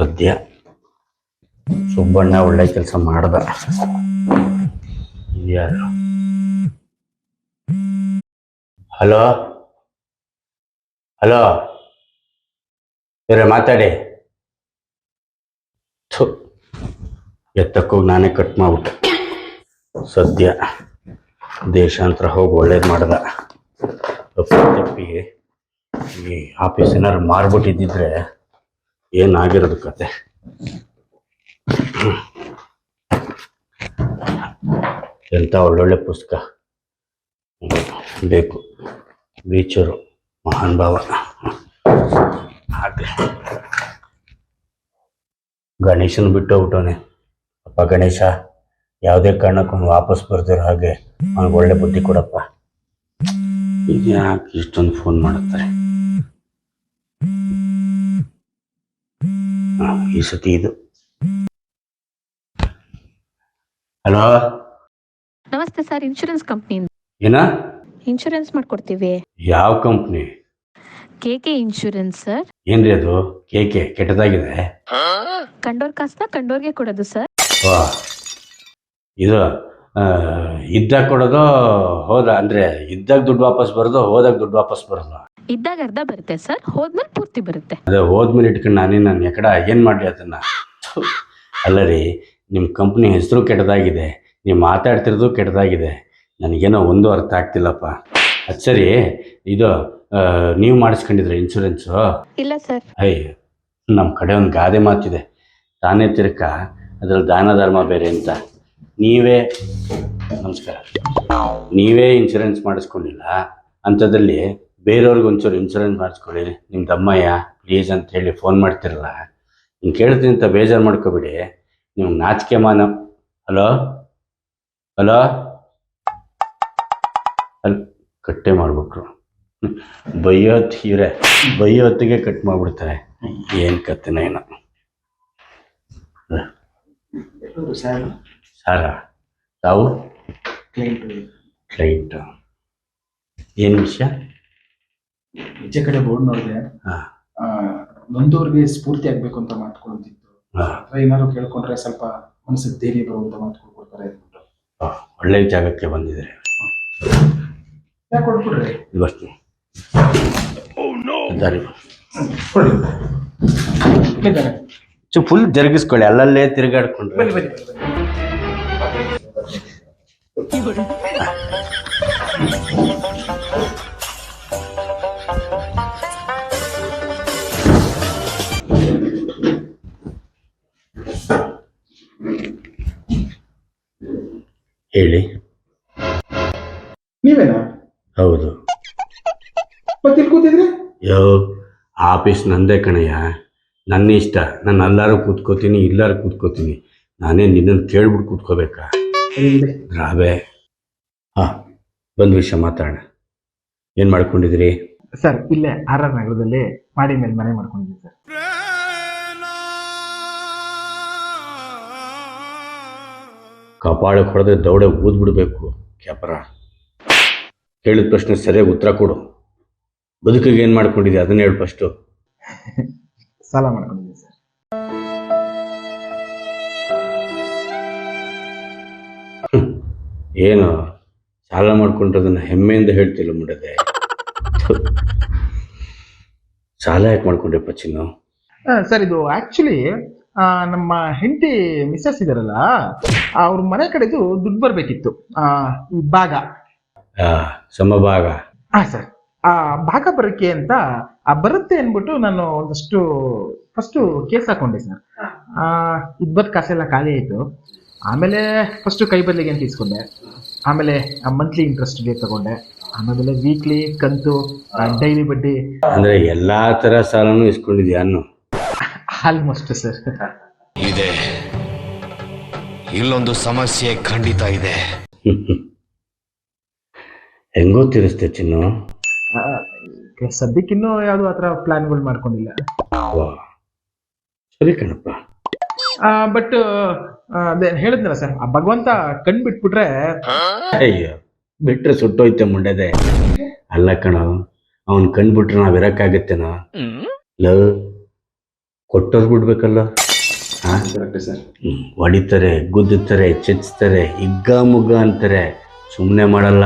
ಸದ್ಯ ಸುಬ್ಬಣ್ಣ ಒಳ್ಳೆ ಕೆಲಸ ಮಾಡ್ದ ಯಾರು ಹಲೋ ಹಲೋ ಬೇರೆ ಮಾತಾಡಿ ಥು ಎತ್ತಕ್ಕೋಗಿ ನಾನೇ ಕಟ್ ಮಾಡ್ಬಿಟ್ಟೆ ಸದ್ಯ ದೇಶಾಂತರ ಹೋಗಿ ಒಳ್ಳೇದು ಮಾಡ್ದ ತಪ್ಪಿ ಈ ಆಫೀಸ್ ಏನಾರು ಮಾರ್ಬಿಟ್ಟಿದ್ದಿದ್ರೆ ಏನಾಗಿರೋದು ಕತೆ? ಎಂಥ ಒಳ್ಳೊಳ್ಳೆ ಪುಸ್ತಕ? ಬೇಕು. ಬೀಚರು ಮಹಾನ್ ಭಾವ. ಹಾಗೆ. ಗಣೇಶನ ಬಿಟ್ಟು ಹೋಗ್ಬಿಟ್ಟವನೆ. ಅಪ್ಪ ಗಣೇಶ, ಯಾವುದೇ ಕಾರಣಕ್ಕೂ ವಾಪಸ್ ಬರ್ತಿರೋ ಹಾಗೆ ಅವ್ನಿಗೆ ಒಳ್ಳೆ ಬುದ್ಧಿ ಕೊಡಪ್ಪ. ಈಗ ಇಷ್ಟೊಂದು ಫೋನ್ ಮಾಡುತ್ತಾರೆ ಹಾ, ಈ ಸತಿ ಇದು. ಹಲೋ ನಮಸ್ತೆ ಸರ್ ಇನ್ಶೂರೆನ್ಸ್ ಕಂಪನಿ ಏನ? ಇನ್ಶೂರೆನ್ಸ್ ಮಾಡ್ಕೊಡ್ತೀವಿ. ಯಾವ company K K insurance sir. ಏನ್ರಿ ಅದು? ಕೆಕೆ ಕೆಟ್ಟದಾಗಿದೆ. ಕಂಡೋರ್ ಕಾಸ್ನ ಕಂಡೋರ್ಗೆ ಕೊಡೋದು ಸರ್. ಇದು ಆ, ಇದ್ದಾಗ ಕೊಡೋದು ಹೋದ ಅಂದ್ರೆ ಇದ್ದಾಗ ದುಡ್ಡು ವಾಪಸ್ ಬರೋದು ಹೋದಾಗ ದುಡ್ಡು ವಾಪಸ್ ಬರೋದು ಇದ್ದಾಗ ಅರ್ಧ ಬರುತ್ತೆ ಸರ್ ಹೋದ್ಮೇಲೆ ಪೂರ್ತಿ ಬರುತ್ತೆ. ಅದೇ ಹೋದ್ಮೇಲೆ ಇಟ್ಕೊಂಡು ನಾನೇ ನಾನು ಎಕಡ ಏನು ಮಾಡಿ ಅದನ್ನ? ಅಲ್ಲ ರೀ ನಿಮ್ಮ ಕಂಪ್ನಿ ಹೆಸರು ಕೆಟ್ಟದಾಗಿದೆ ನೀವು ಮಾತಾಡ್ತಿರೋದು ಕೆಟ್ಟದಾಗಿದೆ ನನಗೇನೋ ಒಂದು ಅರ್ಥ ಆಗ್ತಿಲ್ಲಪ್ಪ. ಅದು ಸರಿ ಇದು ನೀವು ಮಾಡಿಸ್ಕೊಂಡಿದ್ರೆ ಇನ್ಶೂರೆನ್ಸು ಇಲ್ಲ ಸರ್. ಅಯ್ಯ ನಮ್ಮ ಕಡೆ ಒಂದು ಗಾದೆ ಮಾತಿದೆ ತಾನೇ ತಿರ್ಕ ಅದ್ರಲ್ಲಿ ದಾನ ಧರ್ಮ ಬೇರೆ ಅಂತ. ನೀವೇ ನಮಸ್ಕಾರ. ನೀವೇ ಇನ್ಶೂರೆನ್ಸ್ ಮಾಡಿಸ್ಕೊಂಡಿಲ್ಲ ಅಂಥದ್ರಲ್ಲಿ ಬೇರೆಯವ್ರಿಗೆ ಒಂಚೂರು ಇನ್ಶೂರೆನ್ಸ್ ಮಾಡಿಸ್ಕೊಳ್ಳಿ. ನಿಮ್ಮ ತಮ್ಮಯ್ಯ ಪ್ಲೀಸ್ ಅಂತ ಹೇಳಿ ಫೋನ್ ಮಾಡ್ತಿರಲ್ಲ. ಹಿಂಗೆ ಕೇಳ್ತೀನಿ ಅಂತ ಬೇಜಾರು ಮಾಡ್ಕೋಬಿಡಿ. ನಿಮ್ಗೆ ನಾಚಿಕೆ ಮಾನ. ಹಲೋ ಹಲೋ ಅಲ್ಲಿ ಕಟ್ಟೆ ಮಾಡ್ಬಿಟ್ರು. ಬೈಯೋತ್ ಇವ್ರೆ ಬೈಯೋತ್ತಿಗೆ ಕಟ್ ಮಾಡಿಬಿಡ್ತಾರೆ. ಏನು ಕತ್ತಿನ ಏನು. ಸರ್? ಸಾರ? ತಾವು? ಕ್ಲೈಂಟು ಕ್ಲೈಂಟ್ ಏನು ವಿಷಯ? ಈಚೆ ಕಡೆ ಬೋರ್ಡ್ ನೋಡಿದೆ ನೊಂದವ್ರಿಗೆ ಸ್ಫೂರ್ತಿ ಆಗ್ಬೇಕು ಅಂತ ಮಾಡ್ಕೊಳ್ತಿತ್ತು. ಹಾಂ. ಅಥವಾ ಏನಾದ್ರು ಕೇಳ್ಕೊಂಡ್ರೆ ಸ್ವಲ್ಪ ಮನಸ್ಸಿಗೆ ಧೈರ್ಯ ಬರುವಂತ ಮಾತುಗಳು ಕೊಡ್ತಾರೆ ಅಂದ್ಬಿಟ್ಟು. ಒಳ್ಳೆ ಜಾಗಕ್ಕೆ ಬಂದಿದ್ರೆ ಯಾಕೆ ಕೊಟ್ಬಿಡ್ರಿ ಬರ್ತೀನಿ ದಾರಿ ಕೊಡಿ ಇಲ್ಲಿದ್ದಾನೆ. ಫುಲ್ ಜರುಗಿಸ್ಕೊಳ್ಳಿ ಅಲ್ಲಲ್ಲೇ ತಿರುಗಾಡ್ಕೊಂಡ್ರೆ. ಬನ್ನಿ ಬನ್ನಿ ಬನ್ನಿ, ಹೇಳಿ. ನೀವೇನಾ? ಹೌದು. ಮತ್ತೆ ಇಲ್ಲಿ ಕೂತಿದ್ರಿ? ಯೋ ಆಫೀಸ್ ನಂದೇ ಕಣಯ್ಯ. ನನ್ನ ಇಷ್ಟ. ನಾನು ಅಲ್ಲಾರು ಕೂತ್ಕೋತೀನಿ ಇಲ್ಲಾರು ಕೂತ್ಕೋತೀನಿ. ನಾನೇ ನಿನ್ನನ್ನು ಕೇಳ್ಬಿಟ್ಟು ಕೂತ್ಕೋಬೇಕಾ. ರಾಬೆ. ಹಾ ಒಂದು ವಿಷಯ ಮಾತಾಡೋಣ. ಏನು ಮಾಡ್ಕೊಂಡಿದ್ರಿ? ಸರ್ ಇಲ್ಲೇ ಆರ್ ಆರ್ ನಗರದಲ್ಲಿ ಮಾಡಿ ಮೇಲೆ ಮನೆ ಮಾಡ್ಕೊಂಡಿದ್ದೀನಿ ಸರ್. ಕಪಾಳಕ್ಕೆ ಹೊಡೆದ್ರೆ ದೌಡೆ ಊದ್ಬಿಡ್ಬೇಕು. ಕ್ಯಾಪರ. ಕೇಳಿದ ಪ್ರಶ್ನೆ ಸರಿಯಾಗಿ ಉತ್ತರ ಕೊಡು. ಬದುಕಿಗೆ ಏನು ಮಾಡ್ಕೊಂಡಿದ್ದೆ ಅದನ್ನ ಹೇಳು ಫಸ್ಟು ಸಾಲ ಮಾಡ್ಕೊಂಡಿದ್ದೀನಿ ಸರ್. ಏನು? ಸಾಲ ಮಾಡ್ಕೊಂಡಿರೋದನ್ನ ಹೆಮ್ಮೆಯಿಂದ ಹೇಳ್ತಿಲ್ಲ ಮುಡದೆ. ಸಾಲ ಯಾಕೆ ಮಾಡ್ಕೊಂಡ್ರೆ ಪಚ್ಚಿನ ಸರ್ ಇದು ಆಕ್ಚುಲಿ ನಮ್ಮ ಹೆಂಡತಿ ಮಿಸ್ಸಸ್ ಇದಾರಲ್ಲ ಅವ್ರ ಮನೆ ಕಡೆದು ದುಡ್ಡು ಬರ್ಬೇಕಿತ್ತು. ಆ, ಈ ಭಾಗ. ಸಮಭಾಗ ಹಾ ಸರ್. ಆ ಭಾಗ ಬರಕ್ಕೆ ಅಂತ ಆ ಬರುತ್ತೆ ಅಂದ್ಬಿಟ್ಟು ನಾನು ಒಂದಷ್ಟು ಫಸ್ಟ್ ಕೇಸ್ ಹಾಕೊಂಡೆ ಸರ್. ಆ ಇಬ್ಬತ್ ಕಾಸೆಲ್ಲ ಖಾಲಿ ಆಯಿತು. ಆಮೇಲೆ ಫಸ್ಟ್ ಕೈ ಬದಲಿಗೆ ಅಂತ ಇಸ್ಕೊಂಡೆ. ಆಮೇಲೆ ಮಂತ್ಲಿ ಇಂಟ್ರೆಸ್ಟ್ ಡೇ ತಗೊಂಡೆ. ಆಮೇಲೆ ವೀಕ್ಲಿ ಕಂತು ಡೈಲಿ ಬಡ್ಡಿ. ಅಂದ್ರೆ ಎಲ್ಲಾ ತರ ಸಾಲನು ಇಸ್ಕೊಂಡಿದ್ಯಾ ಅನ್ನು? ಆಲ್ಮೋಸ್ಟ್ ಸರ್ ಇದೆ. ಇಲ್ಲೊಂದು ಸಮಸ್ಯೆ ಖಂಡಿತ ಇದೆ. ಹೆಂಗೋ ತೀರಿಸ್ತೆ ಚಿನ್ನು. ಸದ್ಯಕ್ಕಿನ್ನೂ ಯಾವುದು ಆ ಥರ ಪ್ಲಾನ್ಗಳು ಮಾಡ್ಕೊಂಡಿಲ್ಲ. ವಾ. ಸರಿ ಕಣಪ್ಪ. ಬಟ್ ಅದೇ ಹೇಳಿದ್ನಲ್ಲ ಸರ್ ಆ ಭಗವಂತ ಕಣ್ ಬಿಟ್ಬಿಟ್ರೆ ಅಯ್ಯೋ ಬಿಟ್ರೆ ಸುಟ್ಟೋಯ್ತೆ ಮುಂಡೆದೆ. ಅಲ್ಲ ಕಣ ಅವನ್ ಕಂಡ್ಬಿಟ್ರೆ ನಾವ್ ಇರಕ್ಕಾಗತ್ತೇನೋ? ಲವ್ ಕೊಟ್ಟೋರು ಬಿಡ್ಬೇಕಲ್ಲ? ಹಾಂ ಕರೆಕ್ಟ್ ಸರ್. ಹೊಡಿತಾರೆ ಗುದ್ದುತ್ತಾರೆ ಚೆಚ್ತಾರೆ ಹಿಗ್ಗ ಮುಗ್ಗ ಅಂತಾರೆ. ಸುಮ್ಮನೆ ಮಾಡಲ್ಲ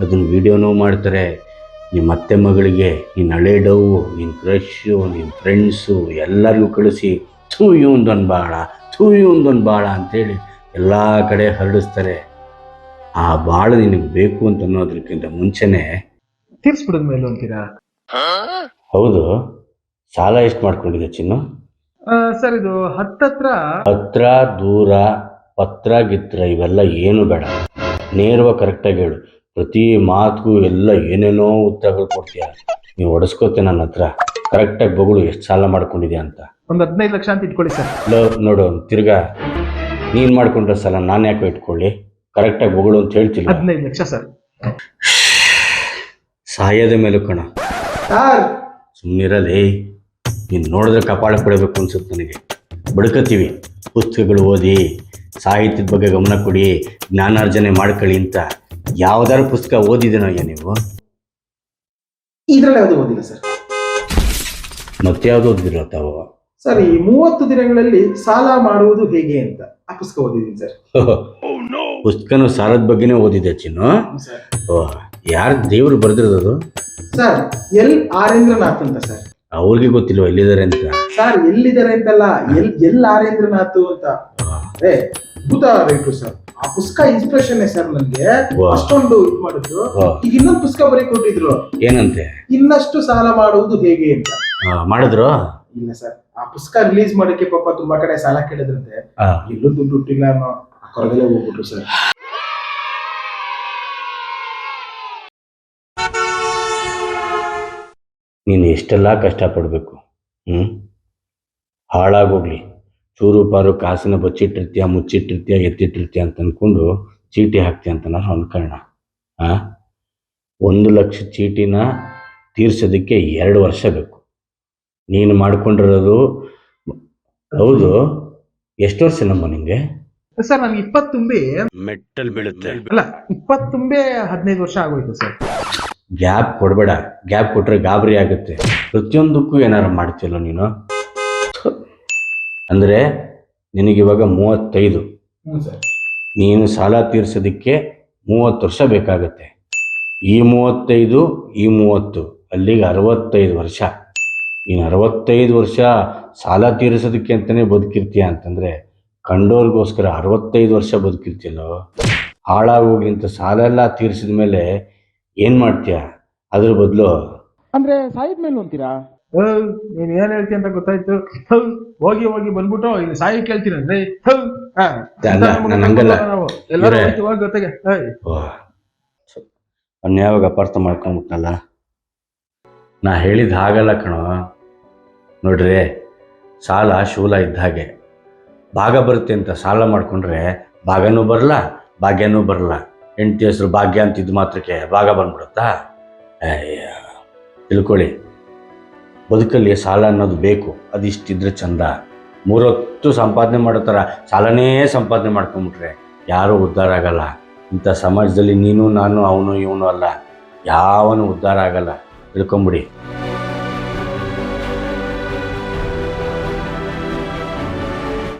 ಅದನ್ನ ವಿಡಿಯೋನೂ ಮಾಡ್ತಾರೆ. ನಿಮ್ಮ ಅತ್ತೆ ಮಗಳಿಗೆ ನಿನ್ನ ಹಳೆ ಡವು ನಿನ್ನ ಕ್ರಶ್ಶು ನಿನ್ನ ಫ್ರೆಂಡ್ಸು ಎಲ್ಲರಿಗೂ ಕಳಿಸಿ ಥೂ ಇವಂದೊಂದು ಬಾಳ ಥೂ ಇವಂದೊಂದು ಬಾಳ ಅಂತೇಳಿ ಎಲ್ಲ ಕಡೆ ಹರಡಿಸ್ತಾರೆ. ಆ ಬಾಳ ನಿನಗೆ ಬೇಕು ಅಂತ ಅನ್ನೋದಕ್ಕಿಂತ ಮುಂಚೆನೆ ತೀರ್ಸ್ಬಿಡಿದ ಮೇಲೆ ಅಂತೀರಾ ಹೌದು. ಸಾಲ ಎಷ್ಟು ಮಾಡ್ಕೊಂಡಿದೆ ಚಿನ್ನು? ಸರ್ ಇದು ಹತ್ತತ್ರ ಹತ್ರ ದೂರ ಪತ್ರ ಗಿತ್ರ ಇವೆಲ್ಲ ಏನು ಬೇಡ. ನೇರವಾಗಿ ಕರೆಕ್ಟಾಗಿ ಹೇಳು. ಪ್ರತಿ ಮಾತಿಗೂ ಎಲ್ಲ ಏನೇನೋ ಉತ್ತರಗಳು ಕೊಡ್ತೀಯ. ನೀವು ಹೊಡೆಸ್ಕೋತೆ ನನ್ನ ಹತ್ರ. ಕರೆಕ್ಟಾಗಿ ಬಗಳು ಎಷ್ಟು ಸಾಲ ಮಾಡ್ಕೊಂಡಿದ್ಯಾ ಅಂತ. ಒಂದು ಹದಿನೈದು ಲಕ್ಷ ಅಂತ ಇಟ್ಕೊಳ್ಳಿ ಸರ್. ಲೋ ನೋಡು ತಿರ್ಗಾ. ನೀನು ಮಾಡ್ಕೊಂಡ್ರೆ ಸಾಲ ನಾನು ಯಾಕೆ ಇಟ್ಕೊಳ್ಳಿ? ಕರೆಕ್ಟಾಗಿ ಬಗಳು ಅಂತ ಹೇಳ್ತಿಲ್ಲ. ಹದಿನೈದು ಲಕ್ಷ ಸರ್. ಸಾಯದ ಮೇಲೂ ಕಣ. ಸರ್ ಸುಮ್ಮನಿರಲೇ ನೀನು ನೋಡಿದ್ರೆ ಕಪಾಳ ಕೊಡಬೇಕು ಅನ್ಸುತ್ತೆ ನನಗೆ. ಬಡ್ಕತ್ತೀವಿ ಪುಸ್ತಕಗಳು ಓದಿ ಸಾಹಿತ್ಯದ ಬಗ್ಗೆ ಗಮನ ಕೊಡಿ ಜ್ಞಾನಾರ್ಜನೆ ಮಾಡ್ಕೊಳ್ಳಿ ಅಂತ ಯಾವ್ದಾದ್ರು ಪುಸ್ತಕ ಓದಿದ್ದೀನಯ್ಯ ನೀವು? ಇದ್ರಲ್ಲಿ ಯಾವುದು ಓದಿಲ್ಲ ಸರ್. ಮತ್ತೆ ಯಾವ್ದು ಓದಿದಿರ ತಾವು? ಸರ್ ಈ ಮೂವತ್ತು ದಿನಗಳಲ್ಲಿ ಸಾಲ ಮಾಡುವುದು ಹೇಗೆ ಅಂತ ಆ ಪುಸ್ತಕ ಓದಿದ್ದೀನಿ ಸರ್. ಪುಸ್ತಕನು ಸಾಲದ ಬಗ್ಗೆನೇ ಓದಿದೆ ಚಿನ್ನು? ಸರ್. ಓ ಯಾರು ದೇವ್ರು ಬರೆದಿರೋದು ಸರ್ ಎಲ್ ಆರೇಂದ್ರನಾಥ್ ಅಂತ ಸರ್. ಅವ್ರಿಗೆ ಗೊತ್ತಿಲ್ವ ಎಲ್ಲಿದ್ದಾರೆ ಅಂತ? ಸರ್ ಎಲ್ಲಿದ್ದಾರೆ ಅಂತಲ್ಲ ಎಲ್ ಎಲ್ ಆರೇಂದ್ರನಾಥ್ ಅಂತ. ಏ ಅದ್ಭುತ ರೈಟ್ರು ಸರ್. ಆ ಪುಸ್ತಕ ಇನ್ಸ್ಪಿರೇಷನ್ ಸರ್ ನನ್ಗೆ. ಅಷ್ಟೊಂದು ಇದು ಮಾಡಿದ್ರು. ಈಗ ಇನ್ನೊಂದು ಪುಸ್ತಕ ಬರೀ ಕೊಟ್ಟಿದ್ರು. ಏನಂತೆ? ಇನ್ನಷ್ಟು ಸಾಲ ಮಾಡುವುದು ಹೇಗೆ ಅಂತ. ಮಾಡಿದ್ರು? ಇಲ್ಲ ಸರ್. ಆ ಪುಸ್ತಕ ರಿಲೀಸ್ ಮಾಡಕ್ಕೆ ಪಾಪ ತುಂಬಾ ಕಡೆ ಸಾಲ ಕೇಳಿದ್ರಂತೆ. ಇಲ್ಲೂ ಎಲ್ಲೂ ದುಡ್ಡು ಹುಟ್ಟಿಲ್ಲ ಅನ್ನೋ ಕೊರಗಲೇ ಹೋಗ್ಬಿಟ್ರು ಸರ್. ನೀನು ಎಷ್ಟೆಲ್ಲ ಕಷ್ಟಪಡಬೇಕು ಹ್ಞೂ ಹಾಳಾಗೋಗ್ಲಿ. ಚೂರು ಪಾರು ಕಾಸಿನ ಬಚ್ಚಿಟ್ಟಿರ್ತೀಯ ಮುಚ್ಚಿಟ್ಟಿರ್ತೀಯ ಎತ್ತಿಟ್ಟಿರ್ತೀಯ ಅಂತ ಅಂದ್ಕೊಂಡು ಚೀಟಿ ಹಾಕ್ತೀಯ ಅಂತ ನಾನು ಅನ್ಕೊಳ್ಳೋಣ ಹಾಂ ಒಂದು ಲಕ್ಷ ಚೀಟಿನ ತೀರ್ಸೋದಕ್ಕೆ ಎರಡು ವರ್ಷ ಬೇಕು. ನೀನು ಮಾಡ್ಕೊಂಡಿರೋದು ಹೌದು ಎಷ್ಟು ವರ್ಷ ನಮ್ಮ ನಿಂಗೆ? ಸರ್ ನನ್ಗೆ ಇಪ್ಪತ್ತು ತುಂಬಿ ಮೆಟ್ಟಲ್ ಬೀಳುತ್ತೆ. ಅಲ್ಲ ಇಪ್ಪತ್ತು ತುಂಬಿ ಹದಿನೈದು ವರ್ಷ ಆಗೋಯ್ತು ಸರ್. ಗ್ಯಾಪ್ ಕೊಡಬೇಡ. ಗ್ಯಾಪ್ ಕೊಟ್ಟರೆ ಗಾಬರಿ ಆಗುತ್ತೆ. ಪ್ರತಿಯೊಂದಕ್ಕೂ ಏನಾರು ಮಾಡ್ತಿಲ್ಲ ನೀನು? ಅಂದರೆ ನಿನಗಿವಾಗ ಮೂವತ್ತೈದು. ನೀನು ಸಾಲ ತೀರಿಸೋದಕ್ಕೆ ಮೂವತ್ತು ವರ್ಷ ಬೇಕಾಗುತ್ತೆ. ಈ ಮೂವತ್ತೈದು ಈ ಮೂವತ್ತು. ಅಲ್ಲಿಗೆ ಅರವತ್ತೈದು ವರ್ಷ. ನೀನು ಅರವತ್ತೈದು ವರ್ಷ ಸಾಲ ತೀರಿಸೋದಕ್ಕೆ ಅಂತಲೇ ಬದುಕಿರ್ತೀಯ ಅಂತಂದರೆ ಕಂಡೋರಿಗೋಸ್ಕರ ಅರವತ್ತೈದು ವರ್ಷ ಬದುಕಿರ್ತೀಯಲ್ಲೋ? ಹಾಳಾಗೋಗಿಂತ ಸಾಲ ಎಲ್ಲ ತೀರಿಸಿದ ಮೇಲೆ ಏನು ಮಾಡ್ತೀಯ? ಅದ್ರ ಬದಲು ಅಂದ್ರೆ ಸಾಯಿದ ಮೇಲೆ ಅಂತೀರಾ ನೀನ್ ಏನ್ ಹೇಳ್ತಿ ಅಂತ ಗೊತ್ತಾಯ್ತು. ಹೋಗಿ ಹೋಗಿ ಬಂದ್ಬಿಟ್ಟು ಇಲ್ಲಿ ಸಾಯಿ ಕೇಳ್ತೀನಂದ್ರೆ ಹೌ, ಹಾ. ಅಲ್ಲ, ನಾನ್ ಹಂಗಲ್ಲ. ನಾವು ಎಲ್ಲರೂ ಇವ್ರೇ. ಹೋಗ್ತೀವಿ, ಹೋಗಿ ಗೊತ್ತಾಗೆ ಏಯ್, ಅನ್ಯಾವಾಗ ಅಪಾರ್ಥ ಮಾಡ್ಕೊಂಬಿಟ್ನಲ್ಲ ನಾ ಹೇಳಿದ ಹಾಗಲ್ಲ ಕಣೋ. ನೋಡ್ರಿ ಸಾಲ ಶೂಲ ಇದ್ದ ಹಾಗೆ. ಭಾಗ ಬರುತ್ತೆ ಅಂತ ಸಾಲ ಮಾಡ್ಕೊಂಡ್ರೆ ಭಾಗನೂ ಬರಲ್ಲ ಭಾಗ್ಯನೂ ಬರಲ್ಲ ಹೆಂಡತಿ ಹೆಸರು ಭಾಗ್ಯ ಅಂತ ಇದು ಮಾತ್ರಕ್ಕೆ ಭಾಗ ಬಂದ್ಬಿಡುತ್ತಾ? ತಿಳ್ಕೊಳ್ಳಿ. ಬದುಕಲ್ಲಿ ಸಾಲ ಅನ್ನೋದು ಬೇಕು, ಅದಿಷ್ಟಿದ್ರೆ ಚಂದ. ಮೂರೊತ್ತು ಸಂಪಾದನೆ ಮಾಡೋ ಥರ ಸಾಲನೇ ಸಂಪಾದನೆ ಮಾಡ್ಕೊಂಬಿಟ್ರೆ ಯಾರೂ ಉದ್ಧಾರ ಆಗಲ್ಲ. ಇಂಥ ಸಮಾಜದಲ್ಲಿ ನೀನು, ನಾನು, ಅವನು, ಇವನು ಅಲ್ಲ. ಯಾವನು ಉದ್ಧಾರ ಆಗಲ್ಲ. ತಿಳ್ಕೊಂಬಿಡಿ.